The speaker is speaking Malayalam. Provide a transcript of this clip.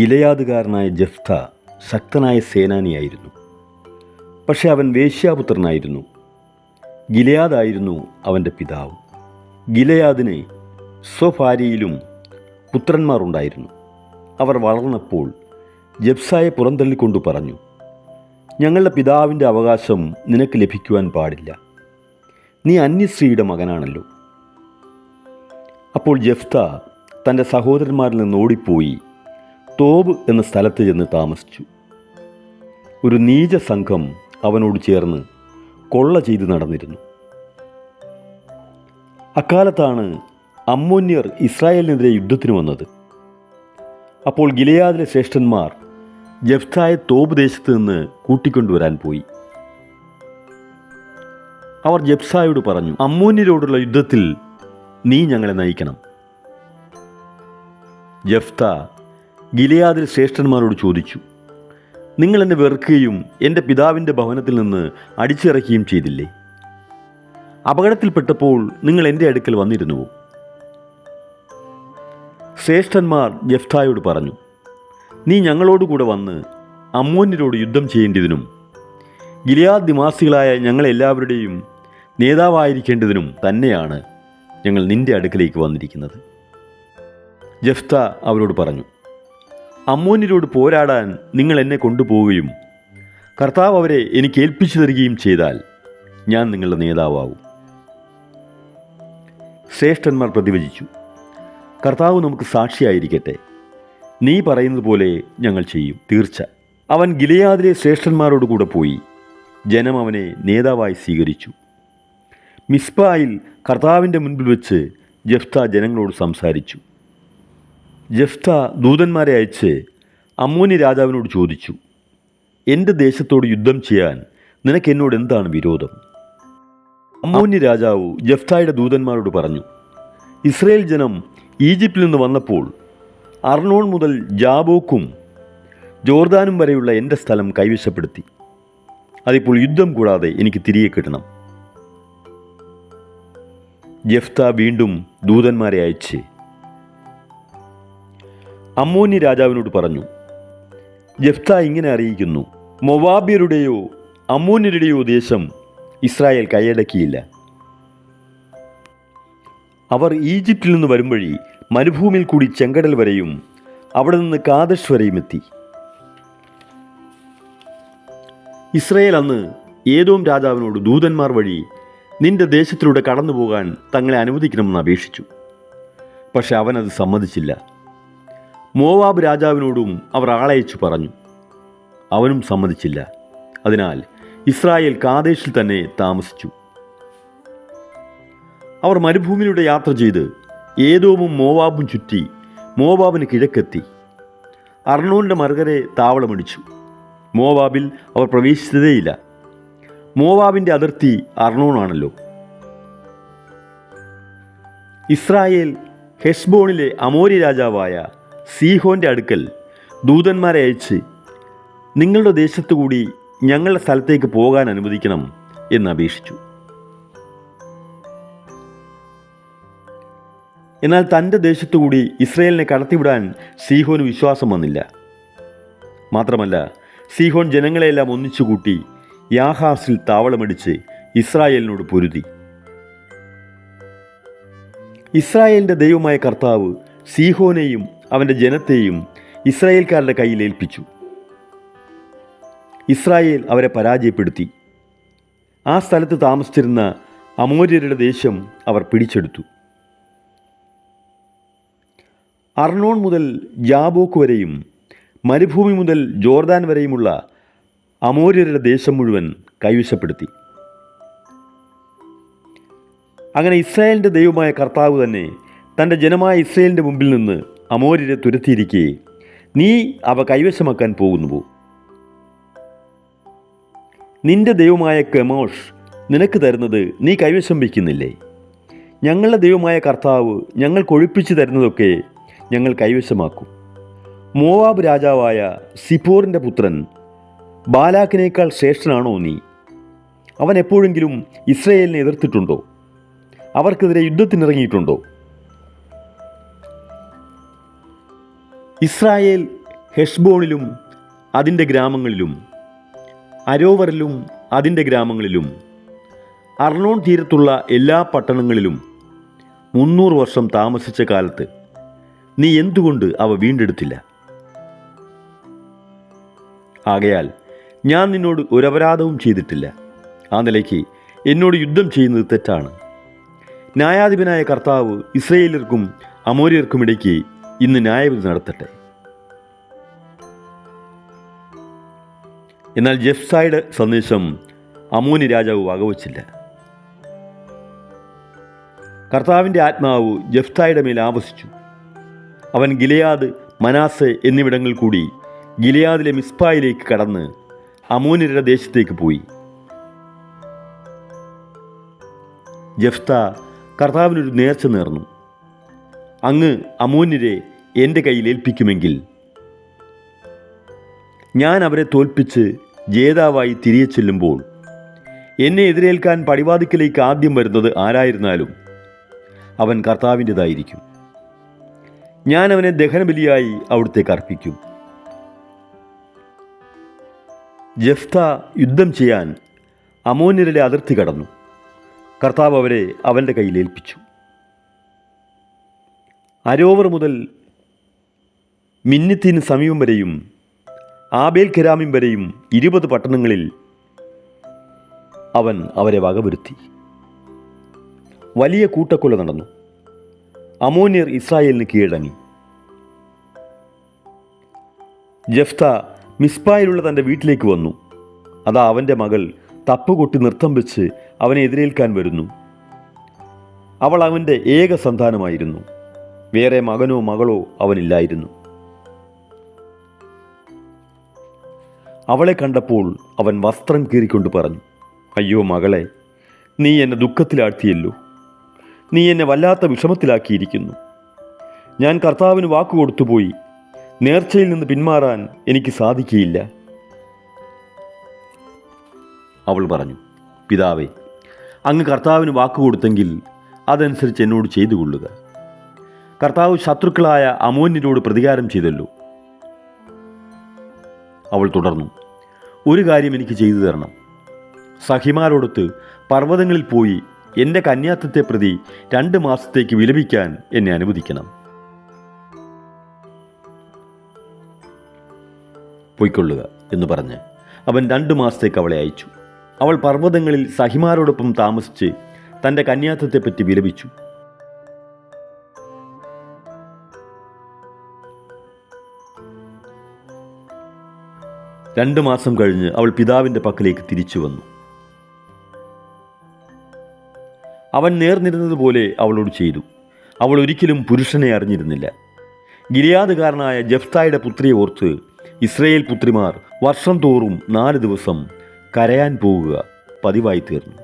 ഗിലയാദുകാരനായ ജഫ്ത ശക്തനായ സേനാനിയായിരുന്നു. പക്ഷെ അവൻ വേശ്യാപുത്രനായിരുന്നു. ഗിലയാദായിരുന്നു അവന്റെ പിതാവ്. ഗിലയാദിന് സ്വഭാര്യയിലും പുത്രന്മാർ ഉണ്ടായിരുന്നു അവർ വളർന്നപ്പോൾ ജബ്സായെ പുറന്തള്ളിക്കൊണ്ടു പറഞ്ഞു ഞങ്ങളുടെ പിതാവിന്റെ അവകാശം നിനക്ക് ലഭിക്കുവാൻ പാടില്ല. നീ അന്യസ്ത്രീയുടെ മകനാണല്ലോ. അപ്പോൾ ജഫ്ത തന്റെ സഹോദരന്മാരിൽ നിന്ന് ഓടിപ്പോയി തോബ് എന്ന സ്ഥലത്ത് ചെന്ന് താമസിച്ചു. ഒരു നീച സംഘം അവനോട് ചേർന്ന് കൊള്ള ചെയ്ത് നടന്നിരുന്നു. അക്കാലത്താണ് അമ്മോന്യർ ഇസ്രായേലിനെതിരെ യുദ്ധത്തിന് വന്നത്. അപ്പോൾ ഗിലയാദിലെ ശ്രേഷ്ഠന്മാർ ജഫ്തായ തോബ് ദേശത്ത് നിന്ന് കൂട്ടിക്കൊണ്ടുവരാൻ പോയി. അവർ ജബ്സായോട് പറഞ്ഞു അമ്മോന്യരോടുള്ള യുദ്ധത്തിൽ നീ ഞങ്ങളെ നയിക്കണം. ജഫ്ത ഗിലയാദിൽ ശ്രേഷ്ഠന്മാരോട് ചോദിച്ചു നിങ്ങൾ എന്നെ വെറുക്കുകയും എന്റെ പിതാവിന്റെ ഭവനത്തിൽ നിന്ന് അടിച്ചിറക്കുകയും ചെയ്തില്ലേ? അപകടത്തിൽപ്പെട്ടപ്പോൾ നിങ്ങൾ എന്റെ അടുക്കൽ വന്നിരുന്നുവോ? ശ്രേഷ്ഠന്മാർ ജഫ്തായോട് പറഞ്ഞു നീ ഞങ്ങളോടുകൂടെ വന്ന് അമ്മോന്യരോട് യുദ്ധം ചെയ്യേണ്ടതിനും ഗിലിയാദ് നിവാസികളായ ഞങ്ങളെല്ലാവരുടെയും നേതാവായിരിക്കേണ്ടതിനും തന്നെയാണ് ഞങ്ങൾ നിന്റെ അടുക്കലേക്ക് വന്നിരിക്കുന്നത്. ജഫ്ത അവരോട് പറഞ്ഞു അമ്മോന്യരോട് പോരാടാൻ നിങ്ങൾ എന്നെ കൊണ്ടുപോവുകയും കർത്താവ് അവരെ എനിക്ക് ഏൽപ്പിച്ചു തരികയും ചെയ്താൽ ഞാൻ നിങ്ങളുടെ നേതാവാകും. ശ്രേഷ്ഠന്മാർ പ്രതിവചിച്ചു കർത്താവ് നമുക്ക് സാക്ഷിയായിരിക്കട്ടെ. നീ പറയുന്നത് പോലെ ഞങ്ങൾ ചെയ്യും. തീർച്ച. അവൻ ഗിലയാദിലെ ശ്രേഷ്ഠന്മാരോട് കൂടെ പോയി ജനം അവനെ നേതാവായി സ്വീകരിച്ചു. മിസ്ബായിൽ കർത്താവിന്റെ മുൻപിൽ വെച്ച് ജഫ്ത ജനങ്ങളോട് സംസാരിച്ചു. ജഫ്ത ദൂതന്മാരെ അയച്ച് അമ്മോനി രാജാവിനോട് ചോദിച്ചു എന്റെ ദേശത്തോട് യുദ്ധം ചെയ്യാൻ നിനക്ക് എന്നോട് എന്താണ് വിരോധം? അമ്മോന്യ രാജാവ് ജഫ്തായുടെ ദൂതന്മാരോട് പറഞ്ഞു ഇസ്രയേൽ ജനം ഈജിപ്തിൽ നിന്ന് വന്നപ്പോൾ അർണോൺ മുതൽ ജാബോക്കും ജോർദാനും വരെയുള്ള എന്റെ സ്ഥലം കൈവശപ്പെടുത്തി. അതിപ്പോൾ യുദ്ധം കൂടാതെ എനിക്ക് തിരികെ കിട്ടണം. ജഫ്ത വീണ്ടും ദൂതന്മാരെ അയച്ച് അമ്മോന്യ രാജാവിനോട് പറഞ്ഞു ജഫ്ത ഇങ്ങനെ അറിയിക്കുന്നു മൊവാബിയരുടെയോ അമ്മോന്യരുടെയോ ദേശം ഇസ്രായേൽ കൈയടക്കിയില്ല. അവർ ഈജിപ്തിൽ നിന്ന് വരും മരുഭൂമിയിൽ കൂടി ചെങ്കടൽ വരെയും അവിടെ നിന്ന് കാദശ് വരെയും എത്തി. ഇസ്രയേൽ അന്ന് ഏതോം രാജാവിനോട് ദൂതന്മാർ വഴി നിന്റെ ദേശത്തിലൂടെ കടന്നു പോകാൻ തങ്ങളെ അനുവദിക്കണമെന്ന് അപേക്ഷിച്ചു. പക്ഷെ അവനത് സമ്മതിച്ചില്ല. മോവാബ് രാജാവിനോടും അവർ ആളയച്ചു പറഞ്ഞു. അവനും സമ്മതിച്ചില്ല. അതിനാൽ ഇസ്രായേൽ കാദേശിൽ തന്നെ താമസിച്ചു. അവർ മരുഭൂമിയിലൂടെ യാത്ര ചെയ്ത് ഏതോവും മോവാബും ചുറ്റി മോവാബിന് കിഴക്കെത്തി. അർണോന്റെ മറുകരെ താവളമടിച്ചു. മോവാബിൽ അവർ പ്രവേശിച്ചതേയില്ല. മോവാബിന്റെ അതിർത്തി അർണോണാണല്ലോ ഇസ്രായേൽ ഹെസ്ബോണിലെ അമോരി രാജാവായ സീഹോന്റെ അടുക്കൽ ദൂതന്മാരെ അയച്ച് നിങ്ങളുടെ ദേശത്തു കൂടി ഞങ്ങളുടെ സ്ഥലത്തേക്ക് പോകാൻ അനുവദിക്കണം എന്ന് അപേക്ഷിച്ചു. എന്നാൽ തന്റെ ദേശത്തുകൂടി ഇസ്രയേലിനെ കടത്തിവിടാൻ സീഹോന് വിശ്വാസം വന്നില്ല. മാത്രമല്ല സീഹോൻ ജനങ്ങളെയെല്ലാം ഒന്നിച്ചുകൂട്ടി യാഹാസിൽ താവളമടിച്ച് ഇസ്രായേലിനോട് പൊരുതി. ഇസ്രായേലിന്റെ ദൈവമായ കർത്താവ് സീഹോനെയും അവന്റെ ജനത്തെയും ഇസ്രായേൽക്കാരുടെ കയ്യിൽ ഏൽപ്പിച്ചു. ഇസ്രായേൽ അവരെ പരാജയപ്പെടുത്തി. ആ സ്ഥലത്ത് താമസിച്ചിരുന്ന അമോര്യരുടെ ദേശം അവർ പിടിച്ചെടുത്തു. അർണോൺ മുതൽ ജാബോക്ക് വരെയും മരുഭൂമി മുതൽ ജോർദാൻ വരെയുമുള്ള അമോര്യരുടെ ദേശം മുഴുവൻ കൈവശപ്പെടുത്തി. അങ്ങനെ ഇസ്രായേലിന്റെ ദൈവമായ കർത്താവ് തന്നെ തന്റെ ജനമായ ഇസ്രായേലിന്റെ മുമ്പിൽ നിന്ന് അമോര്യരെ തുരത്തിയിരിക്കെ. നീ അവ കൈവശമാക്കാൻ പോകുന്നുവോ? നിന്റെ ദൈവമായ കെമോഷ് നിനക്ക് തരുന്നത് നീ കൈവശം വയ്ക്കുന്നില്ലേ? ഞങ്ങളുടെ ദൈവമായ കർത്താവ് ഞങ്ങൾ കൊഴിപ്പിച്ചു തരുന്നതൊക്കെ ഞങ്ങൾ കൈവശമാക്കും. മോവാബ് രാജാവായ സിപ്പോറിന്റെ പുത്രൻ ബാലാക്കിനേക്കാൾ ശ്രേഷ്ഠനാണോ നീ? അവൻ എപ്പോഴെങ്കിലും ഇസ്രയേലിനെ എതിർത്തിട്ടുണ്ടോ? അവർക്കെതിരെ യുദ്ധത്തിനിറങ്ങിയിട്ടുണ്ടോ? ഇസ്രായേൽ ഹെഷ്ബോണിലും അതിന്റെ ഗ്രാമങ്ങളിലും അരോവറിലും അതിന്റെ ഗ്രാമങ്ങളിലും അർണോൺ തീരത്തുള്ള എല്ലാ പട്ടണങ്ങളിലും മുന്നൂറ് വർഷം താമസിച്ച കാലത്ത് നീ എന്തുകൊണ്ട് അവ വീണ്ടെടുത്തില്ല? ആകയാൽ ഞാൻ നിന്നോട് ഒരപരാധവും ചെയ്തിട്ടില്ല. ആ നിലയ്ക്ക് എന്നോട് യുദ്ധം ചെയ്യുന്നത് തെറ്റാണ്. ന്യായാധിപനായ കർത്താവ് ഇസ്രയേലർക്കും അമോര്യർക്കും ഇടയ്ക്ക് ഇന്ന് ന്യായവിധി നടത്തട്ടെ. എന്നാൽ ജെഫ്സായുടെ സന്ദേശം അമൂനി രാജാവ് വകവച്ചില്ല. കർത്താവിന്റെ ആത്മാവ് ജെഫ്തായുടെ മേൽ ആവസിച്ചു. അവൻ ഗിലയാദ് മനാസ് എന്നിവിടങ്ങളിൽ കൂടി ഗിലയാദിലെ മിസ്പായിലേക്ക് കടന്ന് അമോനിരുടെ ദേശത്തേക്ക് പോയി. ജഫ്ത കർത്താവിനൊരു നേർച്ച നേർന്നു. അങ്ങ് അമോന്യരെ എന്റെ കയ്യിൽ ഏൽപ്പിക്കുമെങ്കിൽ. ഞാൻ അവരെ തോൽപ്പിച്ച് ജേതാവായി തിരികെ ചെല്ലുമ്പോൾ എന്നെ എതിരേൽക്കാൻ പടിവാതിക്കലേക്ക് ആദ്യം വരുന്നത് ആരായിരുന്നാലും അവൻ കർത്താവിന്റെതായിരിക്കും. ഞാൻ അവനെ ദഹനബലിയായി അവിടുത്തേക്ക് അർപ്പിക്കും. ജഫ്ത യുദ്ധം ചെയ്യാൻ അമോന്യരുടെ അതിർത്തി കടന്നു. കർത്താവ് അവരെ അവന്റെ കയ്യിൽ ഏൽപ്പിച്ചു. അരോവർ മുതൽ മിന്നിത്തിന് സമീപം വരെയും ആബേൽ ഖരാമിം വരെയും ഇരുപത് പട്ടണങ്ങളിൽ അവൻ അവരെ വകവരുത്തി. വലിയ കൂട്ടക്കൊല നടന്നു. അമോനിയർ ഇസ്രായേലിന് കീഴടങ്ങി. ജഫ്ത മിസ്ബായിലുള്ള തന്റെ വീട്ടിലേക്ക് വന്നു. അതാ അവന്റെ മകൾ തപ്പുകൊട്ടി നൃത്തം വെച്ച് അവനെ എതിരേൽക്കാൻ വരുന്നു. അവൾ അവന്റെ ഏക സന്താനമായിരുന്നു. വേറെ മകനോ മകളോ അവനില്ലായിരുന്നു. അവളെ കണ്ടപ്പോൾ അവൻ വസ്ത്രം കീറിക്കൊണ്ട് പറഞ്ഞു അയ്യോ മകളെ നീ എന്നെ ദുഃഖത്തിലാഴ്ത്തിയല്ലോ. നീ എന്നെ വല്ലാത്ത വിഷമത്തിലാക്കിയിരിക്കുന്നു. ഞാൻ കർത്താവിന് വാക്കു കൊടുത്തുപോയി നേർച്ചയിൽ നിന്ന് പിന്മാറാൻ എനിക്ക് സാധിക്കുകയില്ല അവൾ പറഞ്ഞു പിതാവേ അങ്ങ് കർത്താവിന് വാക്കു കൊടുത്തെങ്കിൽ അതനുസരിച്ച് എന്നോട് ചെയ്തു കൊള്ളുക. കർത്താവ് ശത്രുക്കളായ അമോന്യരോട് പ്രതികാരം ചെയ്തല്ലോ. അവൾ തുടർന്നു ഒരു കാര്യം എനിക്ക് ചെയ്തു തരണം. സഹിമാരോടൊത്ത് പർവതങ്ങളിൽ പോയി എന്റെ കന്യാത്വത്തെ പ്രതി രണ്ട് മാസത്തേക്ക് വിലപിക്കാൻ എന്നെ അനുവദിക്കണം. പൊയ്ക്കൊള്ളുക എന്ന് പറഞ്ഞ് അവൻ രണ്ടു മാസത്തേക്ക് അവളെ അയച്ചു. അവൾ പർവതങ്ങളിൽ സഹിമാരോടൊപ്പം താമസിച്ച് തന്റെ കന്യാത്വത്തെപ്പറ്റി വിലപിച്ചു. രണ്ടു മാസം കഴിഞ്ഞ് അവൾ പിതാവിന്റെ പക്കലേക്ക് തിരിച്ചു വന്നു. അവൻ നേർന്നിരുന്നതുപോലെ അവളോട് ചെയ്തു. അവൾ ഒരിക്കലും പുരുഷനെ അറിഞ്ഞിരുന്നില്ല. ഗിരിയാദുകാരനായ ജഫ്തായുടെ പുത്രിയെ ഓർത്ത് ഇസ്രയേൽ പുത്രിമാർ വർഷം തോറും നാല് ദിവസം കരയാൻ പോവുക പതിവായി തീർന്നു.